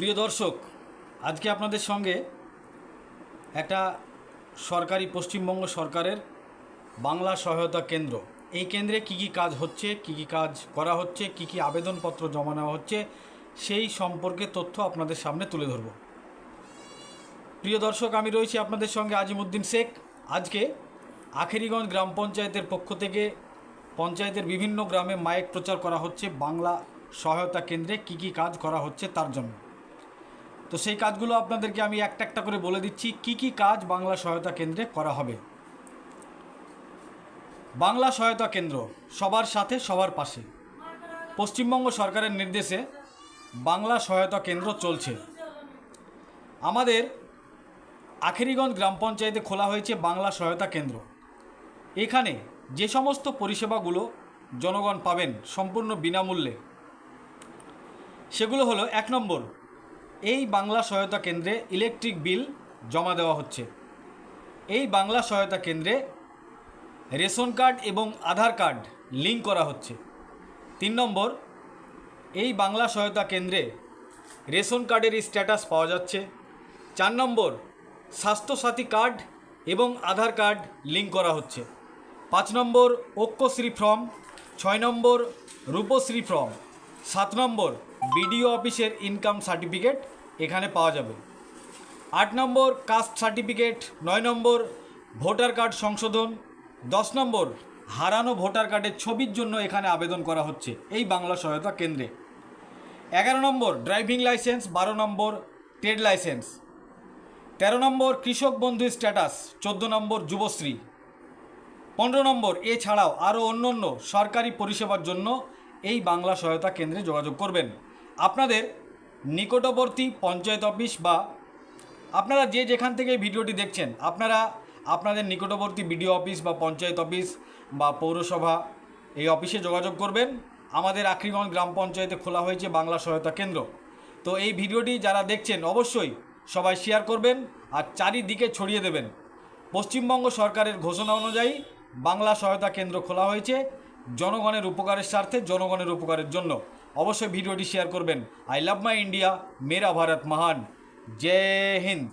প্রিয় দর্শক, আজকে আপনাদের সঙ্গে একটা সরকারি, পশ্চিমবঙ্গ সরকারের বাংলা সহায়তা কেন্দ্র। এই কেন্দ্রে কি কি কাজ হচ্ছে, কি কি কাজ করা হচ্ছে, কি কি আবেদনপত্র জমা নেওয়া হচ্ছে, সেই সম্পর্কে তথ্য আপনাদের সামনে তুলে ধরব। প্রিয় দর্শক, আমি রয়েছি আপনাদের সঙ্গে আজিমুদ্দিন শেখ। আজকে আখেরিগঞ্জ গ্রাম পঞ্চায়েতের পক্ষ থেকে পঞ্চায়েতের বিভিন্ন গ্রামে মাইক প্রচার করা হচ্ছে। বাংলা সহায়তা কেন্দ্রে কি কি কাজ করা হচ্ছে তার জন্য। তো সেই কাজগুলো আপনাদেরকে আমি একটা একটা করে বলে দিচ্ছি, কি কি কাজ বাংলা সহায়তা কেন্দ্রে করা হবে। বাংলা সহায়তা কেন্দ্র সবার সাথে সবার পাশে। পশ্চিমবঙ্গ সরকারের নির্দেশে বাংলা সহায়তা কেন্দ্র চলছে। আমাদের আখেরিগঞ্জ গ্রাম পঞ্চায়েতে খোলা হয়েছে বাংলা সহায়তা কেন্দ্র। এখানে যে সমস্ত পরিষেবাগুলো জনগণ পাবেন সম্পূর্ণ বিনামূল্যে, সেগুলো হলো এক নম্বর এই বাংলা সহায়তা কেন্দ্রে ইলেকট্রিক বিল জমা দেওয়া হচ্ছে। এই বাংলা সহায়তা কেন্দ্রে রেশন কার্ড এবং আধার কার্ড লিঙ্ক করা হচ্ছে। তিন নম্বর, এই বাংলা সহায়তা কেন্দ্রে রেশন কার্ডের স্ট্যাটাস পাওয়া যাচ্ছে। চার নম্বর, স্বাস্থ্যসাথী কার্ড এবং আধার কার্ড লিঙ্ক করা হচ্ছে। পাঁচ নম্বর, ঐক্যশ্রী ফর্ম। ছয় নম্বর, রূপশ্রী ফর্ম। সাত নম্বর বিডিও অফিসের ইনকাম সার্টিফিকেট এখানে পাওয়া যাবে। আট নম্বর কাস্ট সার্টিফিকেট, নয় নম্বর ভোটার কার্ড সংশোধন, দশ নম্বর হারানো ভোটার কার্ডের ছবির জন্য এখানে আবেদন করা হচ্ছে এই বাংলা সহায়তা কেন্দ্রে। এগারো নম্বর ড্রাইভিং লাইসেন্স, বারো নম্বর ট্রেড লাইসেন্স, তেরো নম্বর কৃষক বন্ধু স্ট্যাটাস, চোদ্দ নম্বর যুবশ্রী, পনেরো নম্বর এছাড়াও আরও অন্য অন্য সরকারি পরিষেবার জন্য এই বাংলা সহায়তা কেন্দ্রে যোগাযোগ করবেন। আপনাদের নিকটবর্তী পঞ্চায়েত অফিস বা আপনারা যে যেখান থেকে ভিডিওটি দেখছেন, আপনারা আপনাদের নিকটবর্তী বিডিও অফিস বা পঞ্চায়েত অফিস বা পৌরসভা এই অফিসে যোগাযোগ করবেন। আমাদের আখরিগঞ্জ গ্রাম পঞ্চায়েতে খোলা হয়েছে বাংলা সহায়তা কেন্দ্র। তো এই ভিডিওটি যারা দেখছেন, অবশ্যই সবাই শেয়ার করবেন আর চারিদিকে ছড়িয়ে দেবেন। পশ্চিমবঙ্গ সরকারের ঘোষণা অনুযায়ী বাংলা সহায়তা কেন্দ্র খোলা হয়েছে জনগণের উপকারের স্বার্থে, জনগণের উপকারের জন্য। অবশ্যই ভিডিওটি শেয়ার করবেন। আই লাভ মাই ইন্ডিয়া মেরা ভারত মহান। জয় হিন্দ।